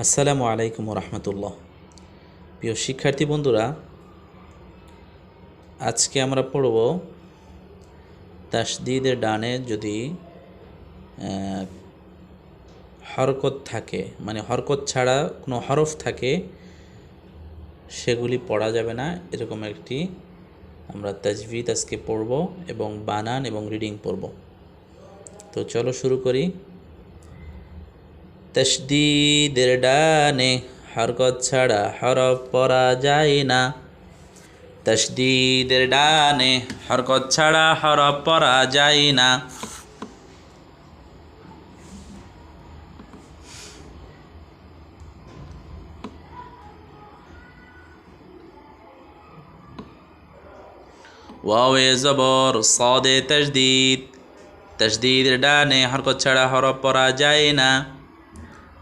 আসসালামু আলাইকুম রহমতুল্লাহ প্রিয় শিক্ষার্থী বন্ধুরা, আজকে আমরা পড়ব তাসদিদের ডানে যদি হরকত থাকে মানে হরকত ছাড়া কোনো হরফ থাকে, সেগুলি পড়া যাবে না। এরকম একটি আমরা তাজভিদ আজকে পড়ব এবং বানান এবং রিডিং পড়ব। তো চলো শুরু করি। তসদিদের ডানে হরকত ছাড়া হরফ পড়া যায় না। তসদিদের ডানে হরকত ছাড়া হরফ পড়া যায় না। ওয়াওয়ে জবর সদে তসদিদ তসদিদের ডানে হরকত ছাড়া হরফ পড়া যায় না।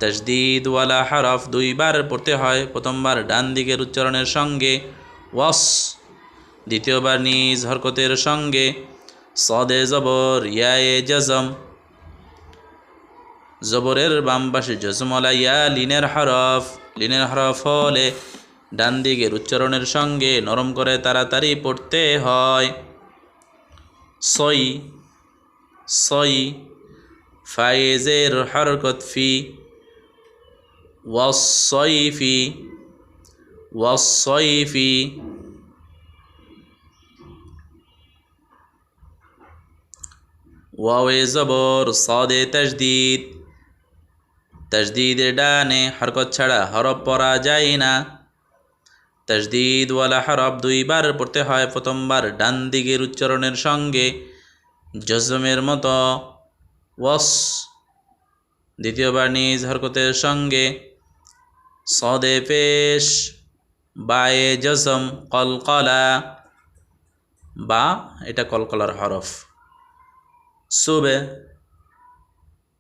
তসদিদ ওয়ালা হরফ দুইবার পড়তে হয়, প্রথমবার ডান দিকের উচ্চারণের সঙ্গে, ওয়াস, দ্বিতীয়বার নিজ হরকতের সঙ্গে, সদে জবর, ইয়ায়ে জজম, জবরের বাম পাশে জজমলা ইয়া, লিনের হরফ লিনের হরফ হলে ডান দিকের উচ্চারণের সঙ্গে নরম করে তাড়াতাড়ি পড়তে হয়। সই সই, ফায়েজের হরকত ফি والصيف والصيف ওয়াওয়ে জবর সদে তজদিদ তজদিদের ডানে হরকত ছাড়া হরফ পড়া যায় না তজদিদ ওয়ালা হরফ দুইবার পড়তে হয় প্রথমবার ডান দিকের উচ্চারণের সঙ্গে জজমের মতো ওয়াস দ্বিতীয়বার নিজ হরকতের সঙ্গে সদে পেশ বায়ে জজম কলকলা। বা এটা কলকলার হরফ। সুবে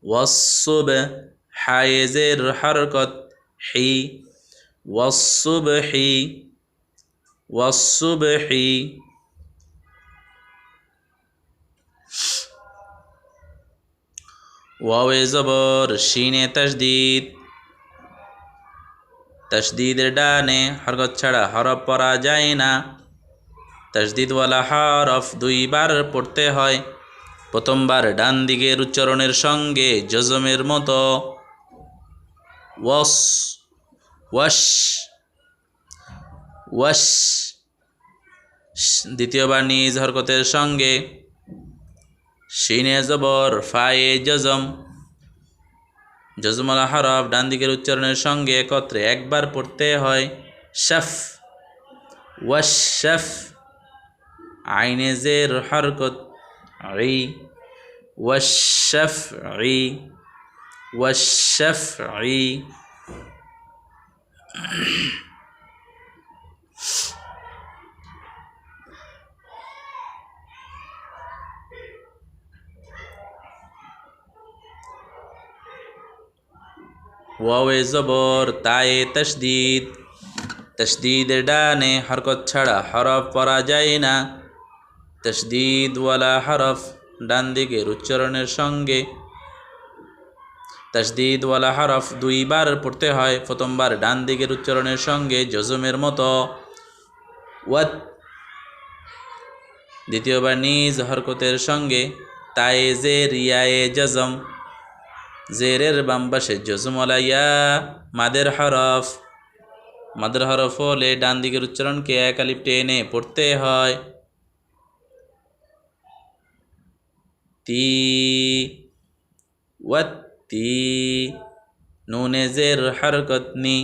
ওয়াসুবে হায়েজের হরকত হি ওয়াসুবহি ওয়াসুবহি ওয়াওয়ে জবর, শিনে তসদিদ তসদিদের ডানে হরকত ছাড়া হরফ পড়া যায় না। তসদিদওয়ালা হরফ দুইবার পড়তে হয়। প্রথমবার ডান দিকের উচ্চারণের সঙ্গে জজমের মতো ওয়াস ওয়াস ওয়াস, দ্বিতীয়বার নিজ হরকতের সঙ্গে শিনে জবর ফায়ে জজম জজমলা হরফ ডান দিকের উচ্চারণের সঙ্গে একত্রে একবার পড়তে হয় শফ। ওয়াশফ আইনে জের হরকত ই ওয়াশফ ওয়াওয়ে জবর, তায়ে তসদিদ তসদিদের ডানে হরকত ছাড়া হরফ পরা যায় না। তসদিদ ওয়ালা হরফ ডান দিকের উচ্চারণের সঙ্গে। তসদিদ ওয়ালা হরফ দুইবার পড়তে হয়, প্রথমবার ডান দিকের উচ্চারণের সঙ্গে জজমের মতো। ওয়াত। দ্বিতীয়বার নিজ হরকতের সঙ্গে তায়ে জে রিয়ায়ে জজম জেরের বাম পাশে জজমলা মাদের হরফ। মাদের হরফ হলে ডান দিকের উচ্চারণকে এক আলিপ টেনে পড়তে হয়। তি ওয়াত্তি নুনে জের হরকত নি।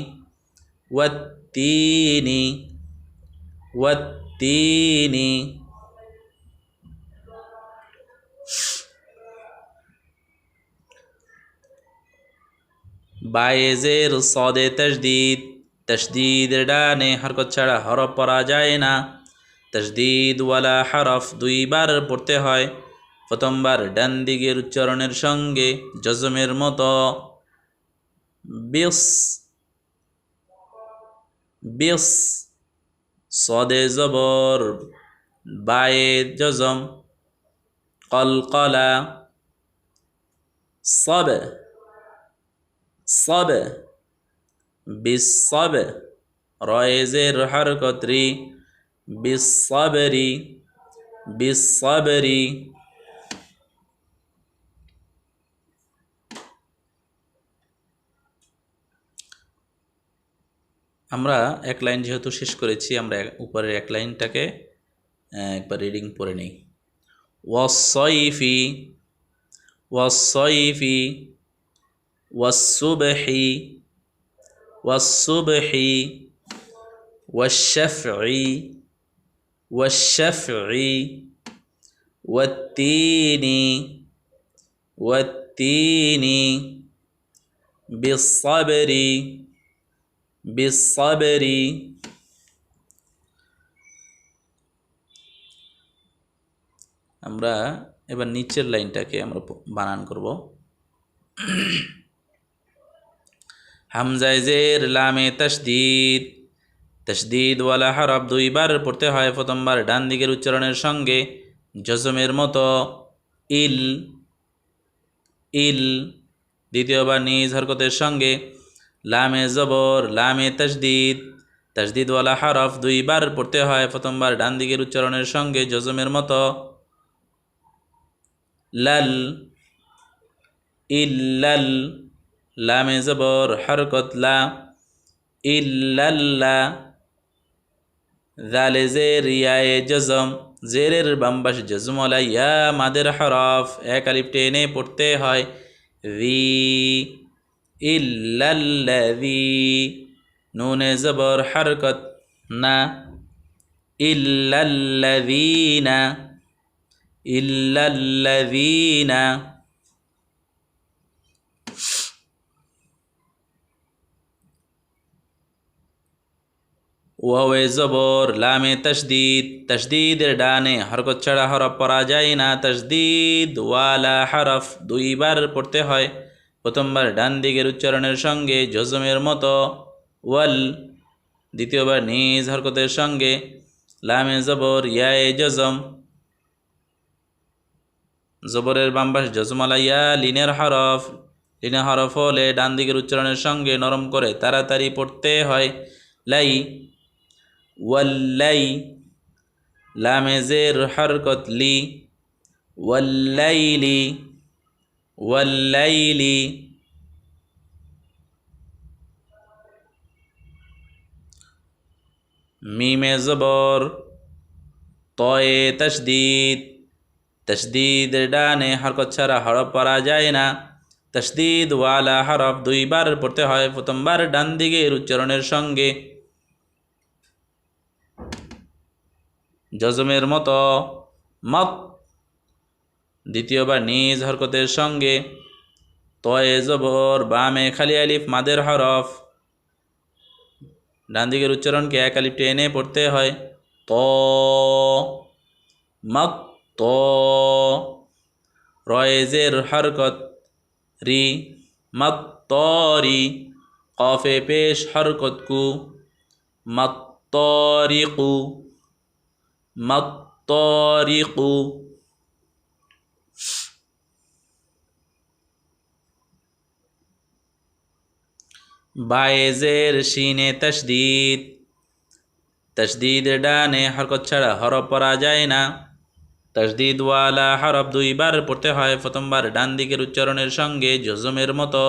ওয়াত্তিনি ওয়াত্তিনি বায়েজের সদে তসদিদ তসদিদের ডানে হরকত ছাড়া হরফ পড়া যায় না। তসদিদ ওয়ালা হরফ দুইবার পড়তে হয়, প্রথমবার ডান দিকের উচ্চারণের সঙ্গে জজমের মতো। বিস বিস, সদে জবর, বায়ে জজম কলকলা, সবে। صب বিসব, রয়েজের হরকত রি বিসবরি বিসবরি। আমরা এক লাইন যেহেতু শেষ করেছি, আমরা উপরের এক লাইনটাকে একবার রিডিং পড়ে নিই। ওয়াসইফি ওয়াসইফি ওয়াসুবহি ওয়াসুবহি والشفعي والشفعي والتين والتين بالصبر بالصبر আমরা এবার নিচের লাইনটাকে আমরা প- বানান করব হামজায় জের, লামে তসদিদ তসদিদ ওয়ালা হরফ দুইবার পড়তে হয় প্রথমবার, ডান দিকের উচ্চারণের সঙ্গে জজমের মতো। ইল ইল, দ্বিতীয়বার নিজ হরকতের সঙ্গে লামে জবর, লামে তসদিদ তসদিদওয়ালা হরফ দুইবার পড়তে হয় প্রথমবার, ডান দিকের উচ্চারণের সঙ্গে জজমের মতো। লাল ইল্লাল লামে জবর হরকত লা ইল্লাল্লা। জালে জের ইয়ায়ে জজম, জেরের বাম্বাস জজমলা ইয়া মাদের হরফ। এক আলিফ টেনে পড়তে হয় রি ইল্লাল্লাযী। নুনে জবর হরকত না। ইল্লাল্লাযীনা। ইল্লাল্লাযীনা। ওয়াওয়ে জবর, লামে তসদিদ তসদিদের ডানে হরকত ছাড়া হরফ পরা যায় না। তসদিদ ওয়ালা হরফ দুইবার পড়তে হয়। প্রথমবার ডান দিকের উচ্চারণের সঙ্গে জজমের মতো। ওয়াল, দ্বিতীয়বার নিজ হরকতের সঙ্গে। লামে জবর, ইয়ায়ে জজম। জবরের বাম্বাস জজমালা ইয়া লিনের হরফ। লিনের হরফ হলে ডান দিকের উচ্চারণের সঙ্গে নরম করে তাড়াতাড়ি পড়তে হয়। লাই ওয়াল্লাই লামেজের হরকত লি ওয়াল্লাইলি ওয়াল্লাইলি মিমে জবর তয়ে তসদিদ তসদিদের ডানে হরকত ছাড়া হরফ পড়া যায় না তসদিদ ওয়ালা হরফ দুইবার পড়তে হয় প্রথমবার ডান দিকের উচ্চারণের সঙ্গে জজমের মতো মত। দ্বিতীয়বার নিজ হরকতের সঙ্গে তয়ে জবর, বামে খালি আলিফ, মাদের হরফ। ডান দিকের উচ্চারণকে এক আলিফ টেনে পড়তে হয়। ত, মত, ত। রয়েজের হরকত রি, মত তরি কফে পেশ হরকত কু মত তরিকু মাত্তারিকু বায়েজের শিনে তসদিদ তসদিদের ডানে হরকত ছাড়া হরফ পরা যায় না। তসদিদওয়ালা হরফ দুইবার পড়তে হয়, প্রথমবার ডান দিকের উচ্চারণের সঙ্গে জজমের মতো।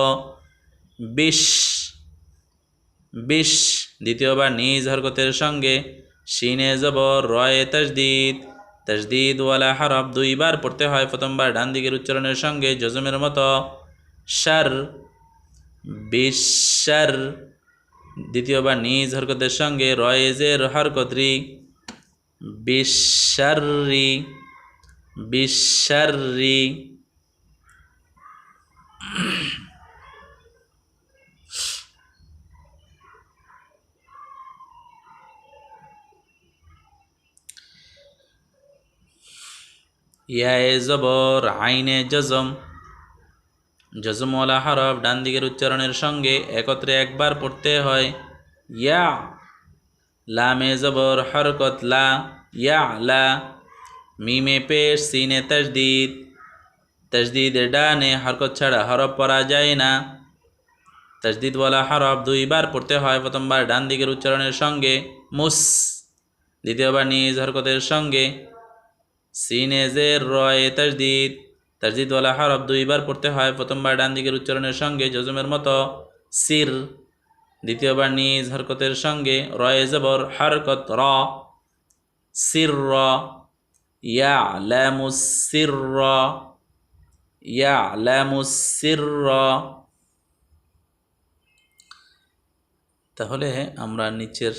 বিশ বিশ, দ্বিতীয়বার নিজ হরকতের সঙ্গে শিনে জবর, রয়ে তসদিদ তসদিদ ওয়ালা হরফ দুইবার পড়তে হয় প্রথমবার, ডান দিকের উচ্চারণের সঙ্গে জজমের মতো। শার, বিশার, দ্বিতীয়বার নিজ হরকতের সঙ্গে রয়েজের হরকতরি। বিশারি বিশারি ইয়ায়ে জবর, আইনে জজম। জজমওয়ালা হরফ ডান দিকের উচ্চারণের সঙ্গে একত্রে একবার পড়তে হয়। ইয়া, লামে জবর, হরকত লা, ইয়া, লা। মিমে পেশ, সিনে তসদিদ তসদিদের ডানে হরকত ছাড়া হরফ পড়া যায় না। তাজদিদওয়ালা হরফ দুইবার পড়তে হয়, প্রথমবার ডান দিকের উচ্চারণের সঙ্গে মুস, দ্বিতীয়বার নিজ হরকতের সঙ্গে সিনেজের রয়ে তাজদিদ। তাজদিদওয়ালা হরফ দুইবার পড়তে হয়, প্রথমবার ডান দিকের উচ্চারণের সঙ্গে জজমের মতো। সির, দ্বিতীয়বার নিজ হরকতের সঙ্গে রয়ে জবর, হরকত র। সির র ইয়ালামু সির র ইয়ালামু সির র। তাহলে আমরা নিচের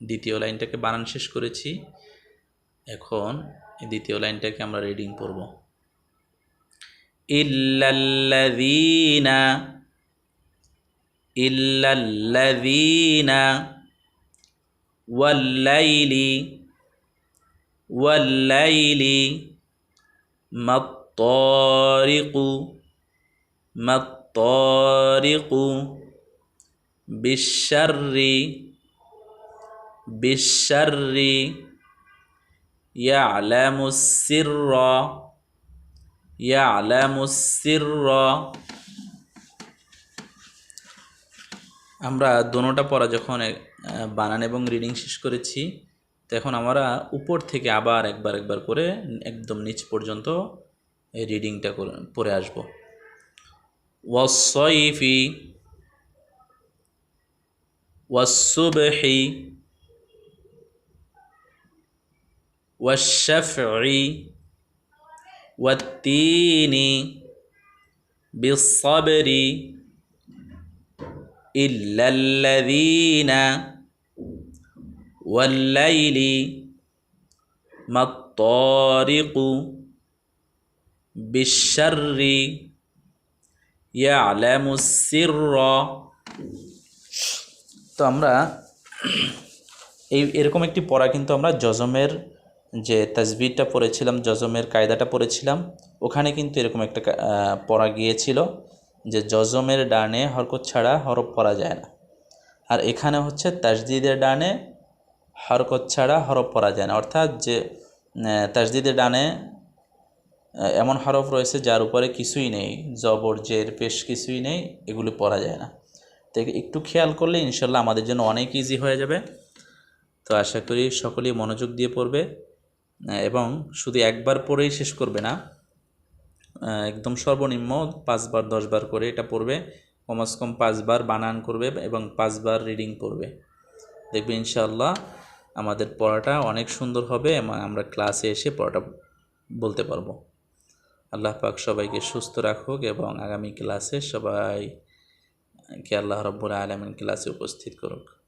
দ্বিতীয় লাইনটাকে বানান শেষ করেছি। এখন এই দ্বিতীয় লাইনটাকে আমরা রিডিং করব ইল্লাল্লাযীনা ইল্লাল্লাযীনা ওয়াল্লাইলি ওয়াল্লাইলি মাত্তারিকু মাত্তারিকু বিশাররি বিশাররি يعلم السر يعلم السر আমরা দোনোটা পড়া যখন আহ, বানান এবং রিডিং শেষ করেছি তখন আমরা উপর থেকে আবার একবার একবার করে একদম নিচ পর্যন্ত এই রিডিংটা করে পড়ে আসব ওয়াসইফি والصبح والشفع والتين بالصبر إلا الذين والليل ما الطارق بالشر يعلم السر তো আমরা এই এরকম একটি পড়া কিন্তু আমরা জজমের যে তাজবিরটা পড়েছিলাম জজমের কায়দাটা পড়েছিলাম, ওখানে কিন্তু এরকম একটা পড়া গিয়েছিল যে জজমের ডানে হরকত ছাড়া হরফ পড়া যায় না। আর এখানে হচ্ছে তাজদিদের ডানে হরকত ছাড়া হরফ পড়া যায় না। অর্থাৎ যে তাজদিদের ডানে এমন হরফ রয়েছে যার উপরে কিছুই নেই, জবর, জের, পেশ কিছুই নেই, এগুলি পড়া যায় না। তো একটু খেয়াল করলে ইনশাল্লাহ আমাদের জন্য অনেক ইজি হয়ে যাবে। তো আশা করি সকলেই মনোযোগ দিয়ে পড়বে। এবং শুধু একবার পড়েই শেষ করবে না একদম সর্বনিম্ন পাঁচবার, দশবার করে এটা পড়বে। কমাস কম পাঁচবার বানান করবে এবং পাঁচবার রিডিং পড়বে। দেখবে ইনশাআল্লাহ আমাদের পড়াটা অনেক সুন্দর হবে এবং আমরা ক্লাসে এসে পড়াটা বলতে পারব। আল্লাহ পাক সবাইকে সুস্থ রাখুক এবং আগামী ক্লাসে সবাইকে আল্লাহ রব্বুল আলমিন ক্লাসে উপস্থিত করুক।